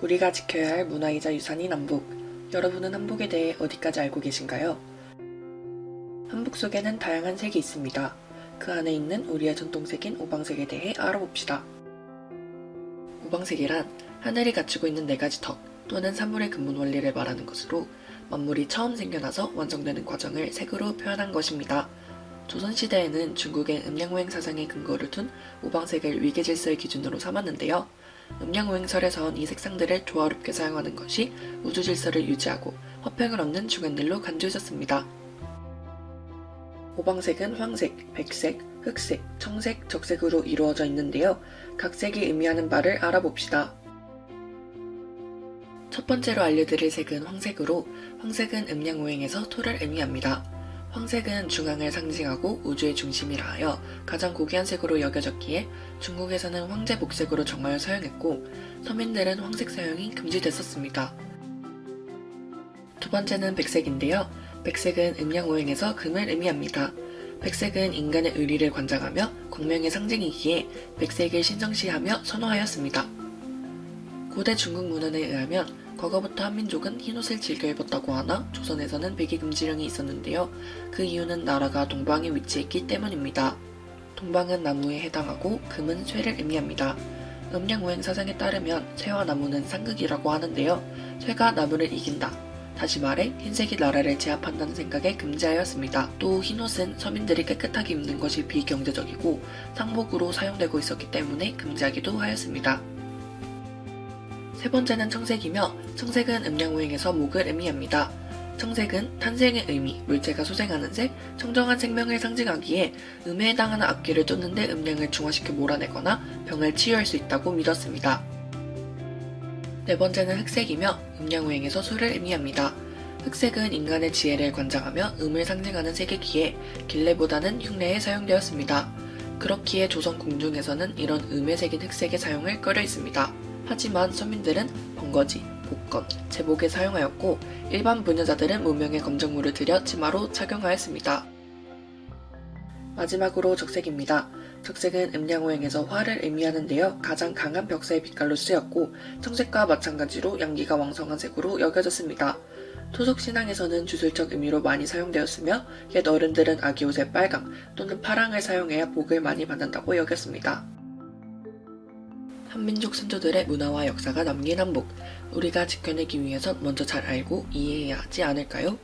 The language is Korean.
우리가 지켜야 할 문화이자 유산인 한복. 여러분은 한복에 대해 어디까지 알고 계신가요? 한복 속에는 다양한 색이 있습니다. 그 안에 있는 우리의 전통색인 오방색에 대해 알아봅시다. 오방색이란 하늘이 갖추고 있는 네 가지 덕 또는 사물의 근본 원리를 말하는 것으로 만물이 처음 생겨나서 완성되는 과정을 색으로 표현한 것입니다. 조선시대에는 중국의 음양오행 사상에 근거를 둔 오방색을 위계질서의 기준으로 삼았는데요. 음양오행설에선 이 색상들을 조화롭게 사용하는 것이 우주질서를 유지하고 화평을 얻는 중요한 간주해졌습니다. 오방색은 황색, 백색, 흑색, 청색, 적색으로 이루어져 있는데요. 각 색이 의미하는 바를 알아봅시다. 첫 번째로 알려드릴 색은 황색으로 황색은 음양오행에서 토를 의미합니다. 황색은 중앙을 상징하고 우주의 중심이라 하여 가장 고귀한 색으로 여겨졌기에 중국에서는 황제 복색으로 정하여 사용했고 서민들은 황색 사용이 금지됐었습니다. 두 번째는 백색인데요. 백색은 음양오행에서 금을 의미합니다. 백색은 인간의 의리를 관장하며 광명의 상징이기에 백색을 신성시하며 선호하였습니다. 고대 중국 문헌에 의하면 과거부터 한민족은 흰옷을 즐겨 입었다고 하나 조선에서는 백이 금지령이 있었는데요. 그 이유는 나라가 동방에 위치했기 때문입니다. 동방은 나무에 해당하고 금은 쇠를 의미합니다. 음양오행 사상에 따르면 쇠와 나무는 상극이라고 하는데요. 쇠가 나무를 이긴다. 다시 말해 흰색이 나라를 제압한다는 생각에 금지하였습니다. 또 흰옷은 서민들이 깨끗하게 입는 것이 비경제적이고 상복으로 사용되고 있었기 때문에 금지하기도 하였습니다. 세 번째는 청색이며 청색은 음양오행에서 목을 의미합니다. 청색은 탄생의 의미, 물체가 소생하는 색, 청정한 생명을 상징하기에 음에 해당하는 악기를 쫓는데 음량을 중화시켜 몰아내거나 병을 치유할 수 있다고 믿었습니다. 네 번째는 흑색이며 음양오행에서 술을 의미합니다. 흑색은 인간의 지혜를 관장하며 음을 상징하는 색이기에 길래보다는 흉내에 사용되었습니다. 그렇기에 조선 궁중에서는 이런 음의 색인 흑색의 사용을 꺼려 했습니다. 하지만 서민들은 번거지, 복건, 제복에 사용하였고 일반 부녀자들은 무명의 검정물을 들여 치마로 착용하였습니다. 마지막으로 적색입니다. 적색은 음양오행에서 화를 의미하는데요. 가장 강한 벽사의 빛깔로 쓰였고 청색과 마찬가지로 양기가 왕성한 색으로 여겨졌습니다. 토속 신앙에서는 주술적 의미로 많이 사용되었으며 옛 어른들은 아기 옷의 빨강 또는 파랑을 사용해야 복을 많이 받는다고 여겼습니다. 한민족 선조들의 문화와 역사가 남긴 한복. 우리가 지켜내기 위해선 먼저 잘 알고 이해해야 하지 않을까요?